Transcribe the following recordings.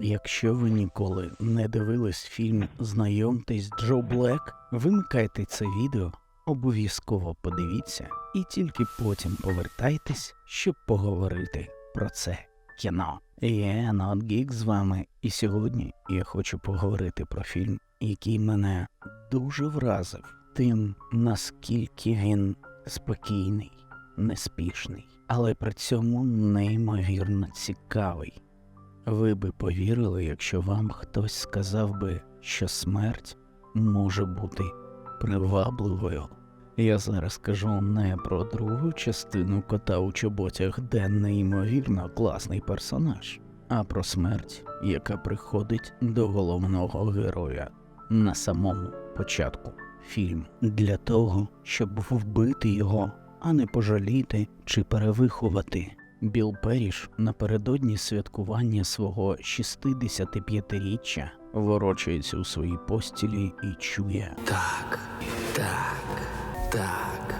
Якщо ви ніколи не дивились фільм Знайомтесь Джо Блек, вимикайте це відео, обов'язково подивіться і тільки потім повертайтесь, щоб поговорити про це кіно. Я Not Geek з вами, і сьогодні я хочу поговорити про фільм, який мене дуже вразив тим, наскільки він спокійний, неспішний, але при цьому неймовірно цікавий. Ви би повірили, якщо вам хтось сказав би, що смерть може бути привабливою. Я зараз кажу не про другу частину кота у чоботях, де неймовірно класний персонаж, а про смерть, яка приходить до головного героя на самому початку фільму для того, щоб вбити його, а не пожаліти чи перевиховати. Біл Періш напередодні святкування свого 65-річчя ворочається у своїй постілі і чує. Так, так, так.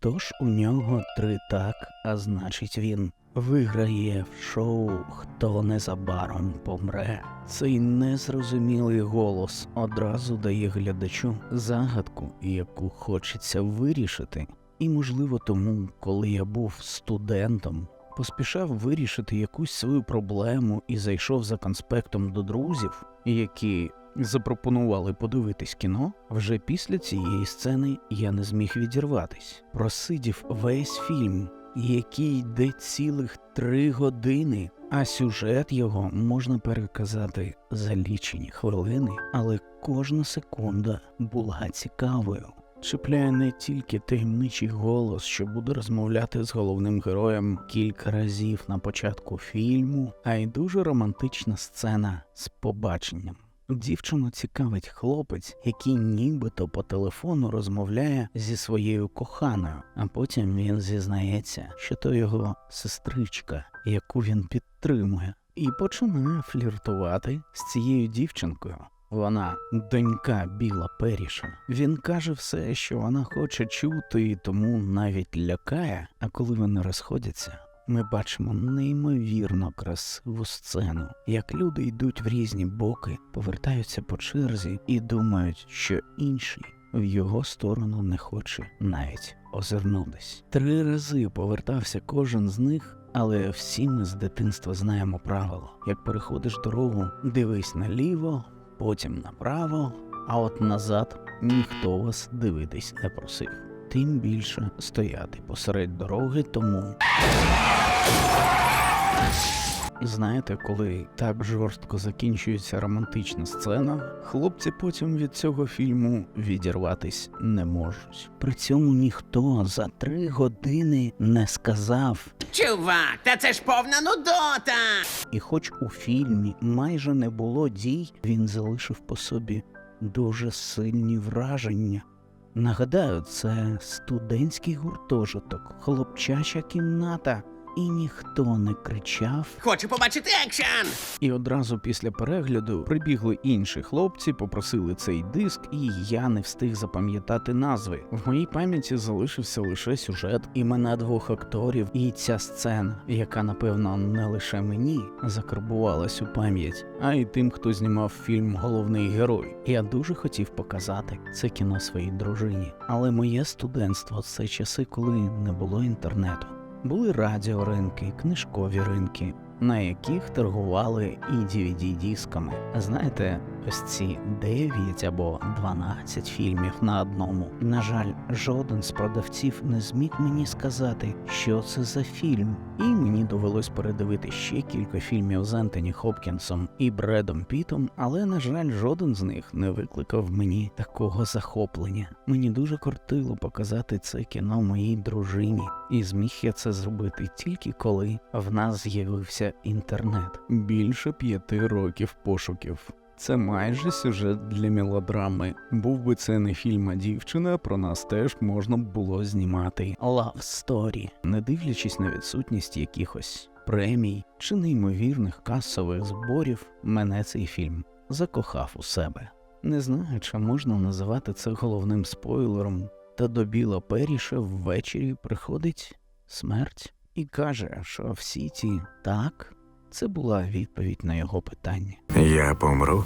Тож у нього три так, а значить він виграє в шоу Хто незабаром помре. Цей незрозумілий голос одразу дає глядачу загадку, яку хочеться вирішити. І, можливо, тому, коли я був студентом, поспішав вирішити якусь свою проблему і зайшов за конспектом до друзів, які запропонували подивитись кіно. Вже після цієї сцени я не зміг відірватись. Просидів весь фільм, який йде цілих три години, а сюжет його можна переказати за лічені хвилини, але кожна секунда була цікавою. Чіпляє не тільки таємничий голос, що буде розмовляти з головним героєм кілька разів на початку фільму, а й дуже романтична сцена з побаченням. Дівчину цікавить хлопець, який нібито по телефону розмовляє зі своєю коханою, а потім він зізнається, що то його сестричка, яку він підтримує, і починає фліртувати з цією дівчинкою. Вона донька Біла Періша. Він каже все, що вона хоче чути, і тому навіть лякає. А коли вони розходяться, ми бачимо неймовірно красиву сцену, як люди йдуть в різні боки, повертаються по черзі і думають, що інший в його сторону не хоче навіть озирнутись. Три рази повертався кожен з них. Але всі ми з дитинства знаємо правило: як переходиш дорогу, дивись наліво, потім направо, а от назад ніхто вас дивитись не просив. Тим більше стояти посеред дороги, тому. Знаєте, коли так жорстко закінчується романтична сцена, хлопці потім від цього фільму відірватись не можуть. При цьому ніхто за три години не сказав, Чувак, та це ж повна нудота. і хоч у фільмі майже не було дій, він залишив по собі дуже сильні враження. Нагадаю, це студентський гуртожиток, хлопчача кімната, і ніхто не кричав. Хочу побачити екшен. І одразу після перегляду прибігли інші хлопці, попросили цей диск, і я не встиг запам'ятати назви. В моїй пам'яті залишився лише сюжет, імена двох акторів і ця сцена, яка, напевно, не лише мені закарбувалась у пам'ять, а й тим, хто знімав фільм Головний герой. Я дуже хотів показати це кіно своїй дружині. Але моє студентство це часи, коли не було інтернету. Були радіоринки, книжкові ринки, на яких торгували і DVD-дисками. Знаєте, ось ці 9 або 12 фільмів на одному. На жаль, жоден з продавців не зміг мені сказати, що це за фільм, і мені довелось передивити ще кілька фільмів з Ентоні Хопкінсом і Бредом Пітом, але на жаль, жоден з них не викликав мені такого захоплення. Мені дуже кортило показати це кіно моїй дружині, і зміг я це зробити тільки коли в нас з'явився інтернет. Більше п'яти років пошуків. Це майже сюжет для мелодрами. Був би це не фільм, а дівчина, про нас теж можна б було знімати Love Story, не дивлячись на відсутність якихось премій чи неймовірних касових зборів, мене цей фільм закохав у себе. Не знаю, чи можна називати це головним спойлером, та до Біла Періша ввечері приходить смерть і каже, що всі ті так Це була відповідь на його питання. Я помру.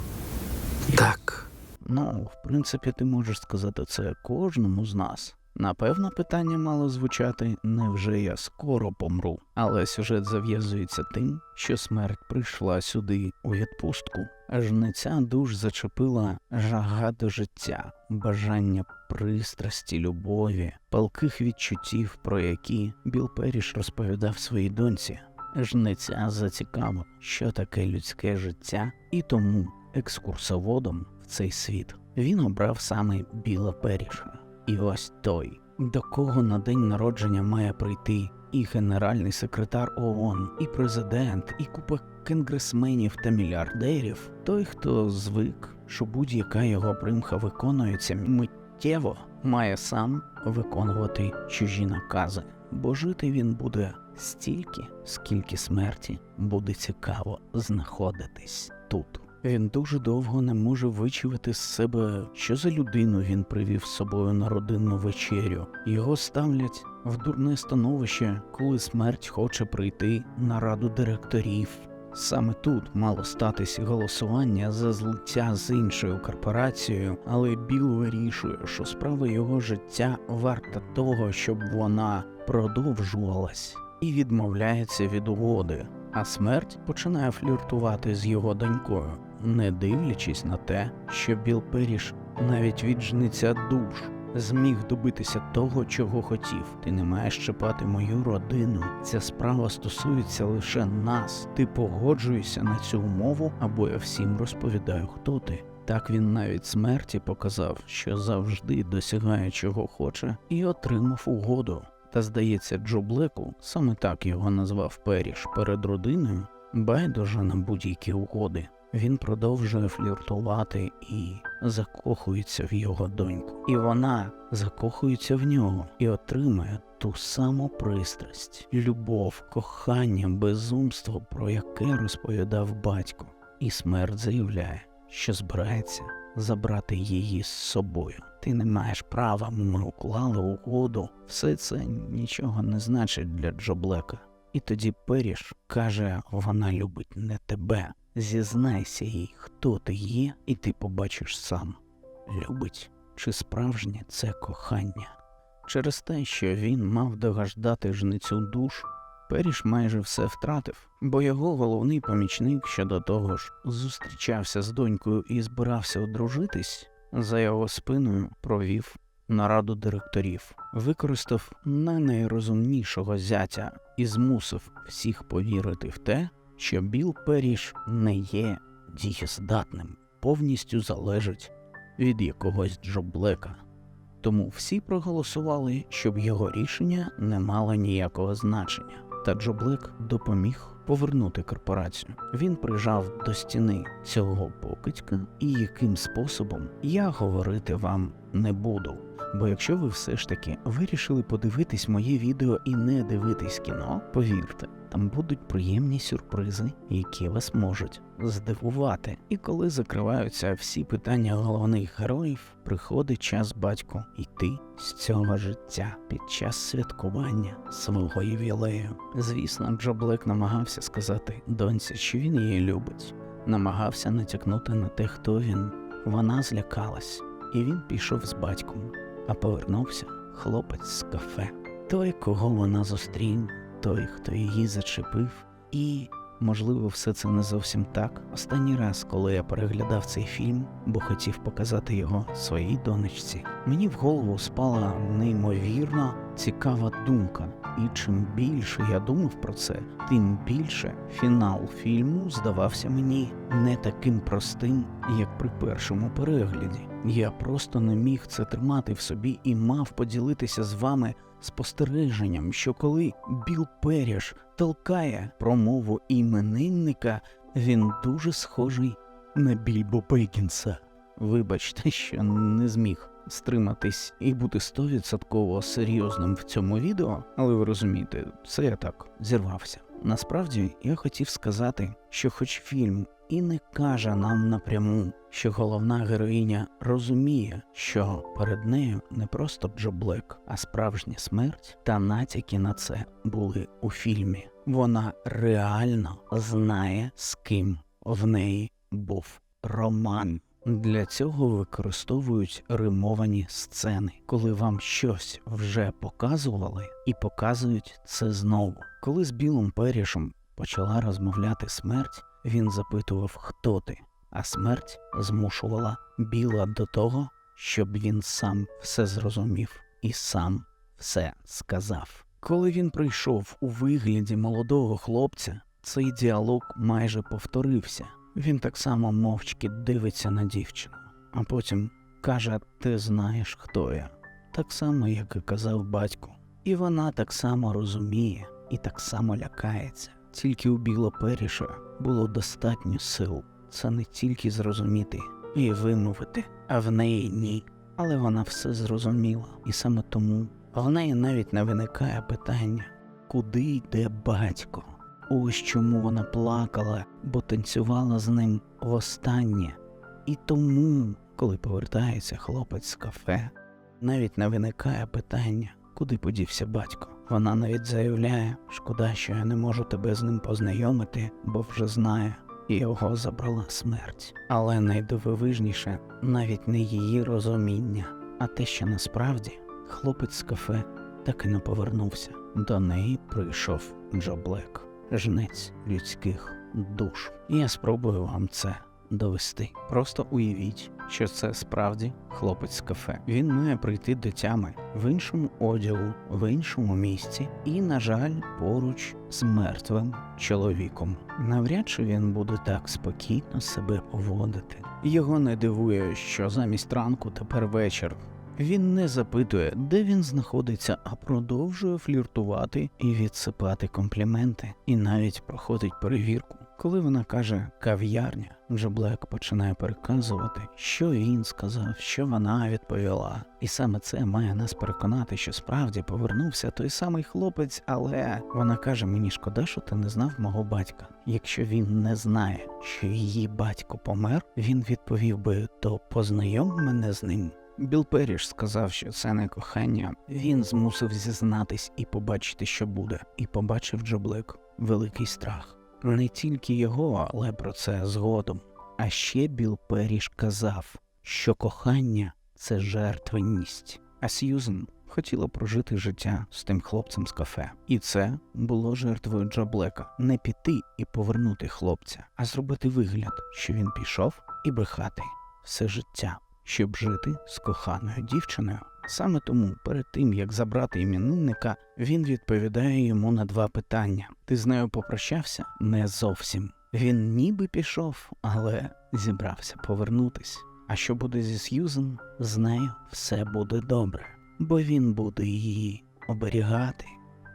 Так. Ну, в принципі, ти можеш сказати це кожному з нас. Напевно, питання мало звучати невже я скоро помру, але сюжет зав'язується тим, що смерть прийшла сюди у відпустку. Аж не ця душ зачепила жага до життя, бажання пристрасті, любові, палких відчуттів, про які Біл Періш розповідав своїй доньці. Жниця зацікавила, що таке людське життя, і тому екскурсоводом в цей світ він обрав саме Біла Періша. І ось той, до кого на день народження має прийти і генеральний секретар ООН, і президент, і купа конгресменів та мільярдерів, той, хто звик, що будь-яка його примха виконується миттєво, має сам виконувати чужі накази, бо жити він буде стільки, скільки смерті буде цікаво знаходитись тут. Він дуже довго не може вичувати з себе, що за людину він привів з собою на родинну вечерю. Його ставлять в дурне становище, коли смерть хоче прийти на раду директорів. Саме тут мало статись голосування за злиття з іншою корпорацією, але Біл вирішує, що справа його життя варта того, щоб вона продовжувалась, і відмовляється від угоди. А смерть починає фліртувати з його донькою, не дивлячись на те, що Біл Періш навіть від жниця душ зміг добитися того, чого хотів. Ти не маєш чіпати мою родину. Ця справа стосується лише нас. Ти погоджуєшся на цю умову, або я всім розповідаю, хто ти. Так він навіть смерті показав, що завжди досягає чого хоче, і отримав угоду. Та здається, Джо Блеку, саме так його назвав Періш перед родиною, байдуже на будь-які угоди. Він продовжує фліртувати і закохується в його доньку. І вона закохується в нього і отримує ту саму пристрасть, любов, кохання, безумство, про яке розповідав батько. І смерть заявляє, що збирається забрати її з собою. Ти не маєш права, ми уклали угоду. Все це нічого не значить для Джо Блека. І тоді Періш каже, вона любить не тебе. Зізнайся їй, хто ти є, і ти побачиш сам. Любить чи справжнє це кохання. Через те, що він мав догаждати жницю душ, Періш майже все втратив, бо його головний помічник, що до того ж зустрічався з донькою і збирався одружитись, за його спиною провів нараду директорів, використав на найрозумнішого зятя і змусив всіх повірити в те, що Біл Періш не є дієздатним, повністю залежить від якогось Джо Блека. Тому всі проголосували, щоб його рішення не мало ніякого значення. Та Джо Блек допоміг повернути корпорацію. Він прижав до стіни цього покидька, і яким способом я говорити вам не буду. Бо якщо ви все ж таки вирішили подивитись моє відео і не дивитись кіно, повірте, там будуть приємні сюрпризи, які вас можуть здивувати. І коли закриваються всі питання головних героїв, приходить час батьку йти з цього життя під час святкування свого ювілею. Звісно, Джо Блек намагався сказати доньці, що він її любить, намагався натякнути на те, хто він. Вона злякалась, і він пішов з батьком, а повернувся хлопець з кафе. Той, кого вона зустріне, той, хто її зачепив, і, можливо, все це не зовсім так. Останній раз, коли я переглядав цей фільм, бо хотів показати його своїй донечці, мені в голову спала неймовірно цікава думка. І чим більше я думав про це, тим більше фінал фільму здавався мені не таким простим, як при першому перегляді. Я просто не міг це тримати в собі і мав поділитися з вами спостереженням, що коли Біл Періш толкає промову іменинника, він дуже схожий на Більбо Бейкінса. Вибачте, що не зміг стриматись і бути стовідсотково серйозним в цьому відео, але ви розумієте, це я так зірвався. Насправді я хотів сказати, що хоч фільм і не каже нам напряму, що головна героїня розуміє, що перед нею не просто Джо Блек, а справжня смерть, та натяки на це були у фільмі. Вона реально знає, з ким в неї був роман. Для цього використовують римовані сцени, коли вам щось вже показували і показують це знову. Коли з білим перішем почала розмовляти смерть, він запитував, хто ти, а смерть змушувала біла до того, щоб він сам все зрозумів і сам все сказав. Коли він прийшов у вигляді молодого хлопця, цей діалог майже повторився. Він так само мовчки дивиться на дівчину, а потім каже: Ти знаєш, хто я. Так само, як і казав батько. І вона так само розуміє і так само лякається. Тільки у білоперіша було достатньо сил це не тільки зрозуміти і вимовити, а в неї ні. Але вона все зрозуміла, і саме тому в неї навіть не виникає питання, куди йде батько. Ось чому вона плакала, бо танцювала з ним востаннє. І тому, коли повертається хлопець з кафе, навіть не виникає питання, куди подівся батько. Вона навіть заявляє, шкода, що я не можу тебе з ним познайомити, бо вже знає, його забрала смерть. Але найдивовижніше навіть не її розуміння, а те, що насправді хлопець з кафе так і не повернувся. До неї прийшов Джо Блек, жнець людських душ. І я спробую вам це довести. Просто уявіть, що це справді хлопець кафе. Він має прийти до тями в іншому одягу, в іншому місці, і, на жаль, поруч з мертвим чоловіком. Навряд чи він буде так спокійно себе поводити. Його не дивує, що замість ранку тепер вечір. Він не запитує, де він знаходиться, а продовжує фліртувати і відсипати компліменти, і навіть проходить перевірку. Коли вона каже кав'ярня, Джо Блек починає переказувати, що він сказав, що вона відповіла. І саме це має нас переконати, що справді повернувся той самий хлопець, але вона каже: мені шкода, що ти не знав мого батька. Якщо він не знає, що її батько помер, він відповів би: то познайом мене з ним. Біл Періш сказав, що це не кохання. Він змусив зізнатись і побачити, що буде, і побачив Джо Блек великий страх. Не тільки його, але про це згодом. А ще Біл Періш казав, що кохання це жертвенність, а Сьюзен хотіла прожити життя з тим хлопцем з кафе. І це було жертвою Джо Блека не піти і повернути хлопця, а зробити вигляд, що він пішов і брехати все життя щоб жити з коханою дівчиною. Саме тому, перед тим як забрати іменинника, він відповідає йому на два питання: ти з нею попрощався? Не зовсім. Він ніби пішов, але зібрався повернутись. А що буде зі Сьюзен? З нею все буде добре, бо він буде її оберігати.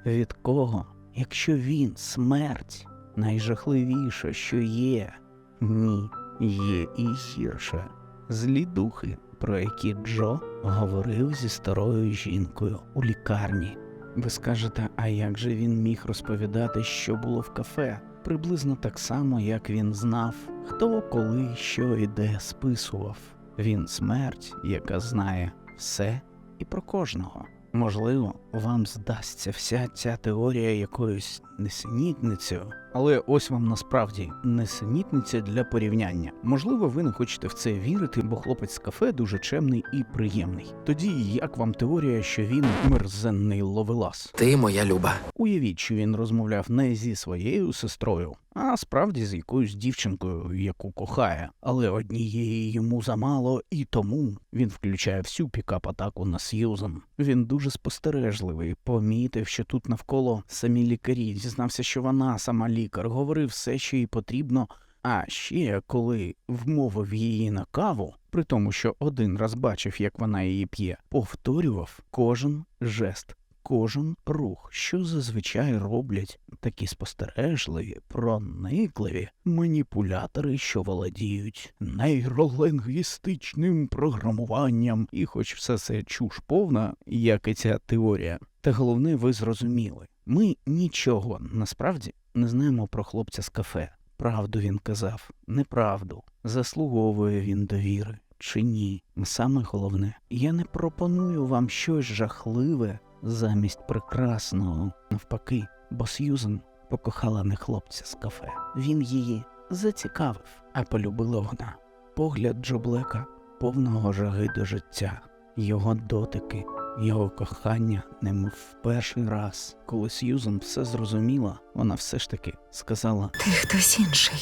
Від кого, якщо він смерть, найжахливіше, що є? Ні, є і гірше злі духи, про які Джо говорив зі старою жінкою у лікарні. Ви скажете, а як же він міг розповідати, що було в кафе? Приблизно так само, як він знав, хто коли що і де списував. Він смерть, яка знає все і про кожного. Можливо, вам здасться вся ця теорія якоюсь несенітницею, але ось вам насправді несенітниця для порівняння. Можливо, ви не хочете в це вірити, бо хлопець з кафе дуже чемний і приємний. Тоді як вам теорія, що він мерзенний ловелас? Ти моя люба. Уявіть, що він розмовляв не зі своєю сестрою, а справді з якоюсь дівчинкою, яку кохає, але однієї йому замало, і тому він включає всю пікап-атаку на Сьюзан. Він дуже спостережливий, помітив, що тут навколо самі лікарі, зізнався, що вона сама лікар, говорив все, що їй потрібно. А ще коли вмовив її на каву, при тому, що один раз бачив, як вона її п'є, повторював кожен жест, кожен рух, що зазвичай роблять такі спостережливі, проникливі маніпулятори, що володіють нейролингвістичним програмуванням, і хоч все це чуш повна, як і ця теорія, та головне, ви зрозуміли, ми нічого насправді не знаємо про хлопця з кафе. Правду він казав, неправду, заслуговує він довіри чи ні. Саме головне, я не пропоную вам щось жахливе замість прекрасного, навпаки, бо Сьюзен покохала не хлопця з кафе. Він її зацікавив, а полюбила вона. Погляд Джо Блека повного жаги до життя, його дотики, його кохання, немов в перший раз. Коли Сьюзен все зрозуміла, вона все ж таки сказала: Ти хтось інший.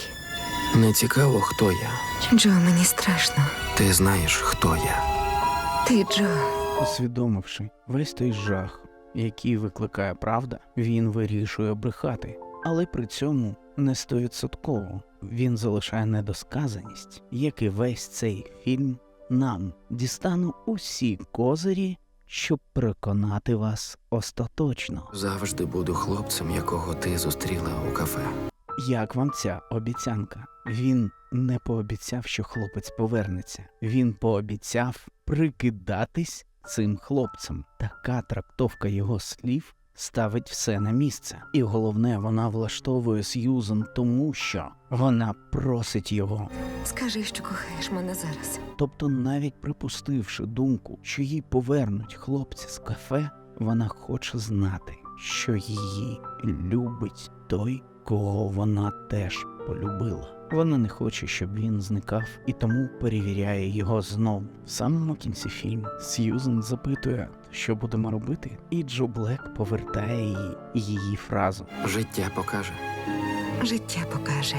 Не цікаво, хто я. Джо, мені страшно. Ти знаєш, хто я. Ти Джо. Усвідомивши весь той жах, який викликає правда, він вирішує брехати, але при цьому не стовідсотково. Він залишає недосказаність, як і весь цей фільм нам дістану усі козирі, щоб переконати вас остаточно. Завжди буду хлопцем, якого ти зустріла у кафе. Як вам ця обіцянка? Він не пообіцяв, що хлопець повернеться. Він пообіцяв прикидатись цим хлопцем. Така трактовка його слів ставить все на місце. І головне, вона влаштовує Сьюзен тому, що вона просить його. Скажи, що кохаєш мене зараз. Тобто, навіть припустивши думку, що їй повернуть хлопці з кафе, вона хоче знати, що її любить той, кого вона теж полюбила. Вона не хоче, щоб він зникав, і тому перевіряє його знову. В самому кінці фільму Сьюзен запитує, що будемо робити, і Джо Блек повертає їй її фразу. Життя покаже. Життя покаже.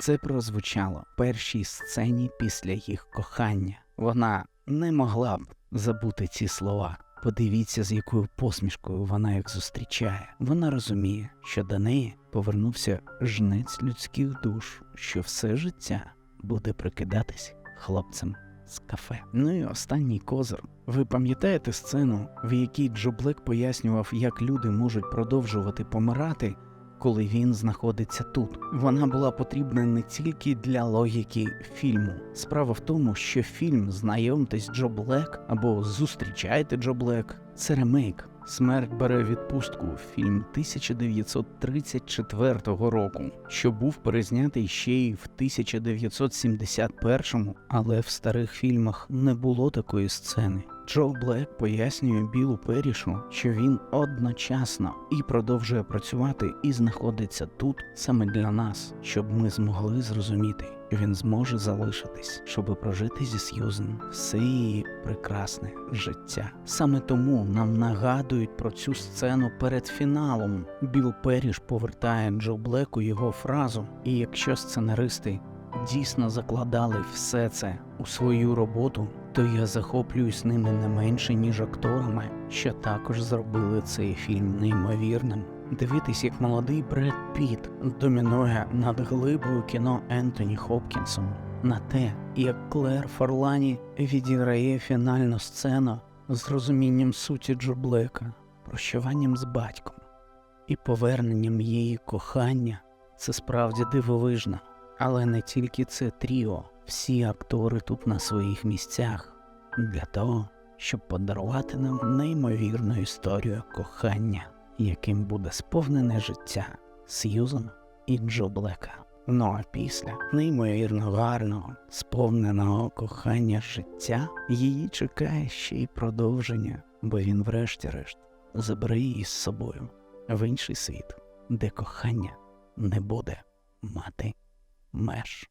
Це прозвучало в першій сцені після їх кохання. Вона не могла б забути ці слова. Подивіться, з якою посмішкою вона їх зустрічає. Вона розуміє, що до неї повернувся жнець людських душ, що все життя буде прикидатись хлопцем з кафе. Ну і останній козир. Ви пам'ятаєте сцену, в якій Джо Блек пояснював, як люди можуть продовжувати помирати, коли він знаходиться тут. Вона була потрібна не тільки для логіки фільму. Справа в тому, що фільм Знайомтесь Джо Блек або Зустрічайте Джо Блек це ремейк. Смерть бере відпустку фільм 1934 року, що був перезнятий ще й в 1971-му, але в старих фільмах не було такої сцени. Джо Блек пояснює Білу Перішу, що він одночасно і продовжує працювати, і знаходиться тут саме для нас, щоб ми змогли зрозуміти, що він зможе залишитись, щоб прожити зі Сьюзен все її прекрасне життя. Саме тому нам нагадують про цю сцену перед фіналом. Біл Періш повертає Джо Блеку його фразу, і якщо сценаристи дійсно закладали все це у свою роботу, то я захоплююсь ними не менше, ніж акторами, що також зробили цей фільм неймовірним. Дивитись, як молодий Бред Піт домінує над глибою кіно Ентоні Хопкінсом, на те, як Клер Форлані відіграє фінальну сцену з розумінням суті Джо Блека, прощаванням з батьком і поверненням її кохання, це справді дивовижно. Але не тільки це тріо, всі актори тут на своїх місцях для того, щоб подарувати нам неймовірну історію кохання, яким буде сповнене життя Сьюзан і Джо Блека. Ну а після неймовірно гарного, сповненого кохання життя її чекає ще й продовження, бо він, врешті-решт, забере її з собою в інший світ, де кохання не буде мати меж.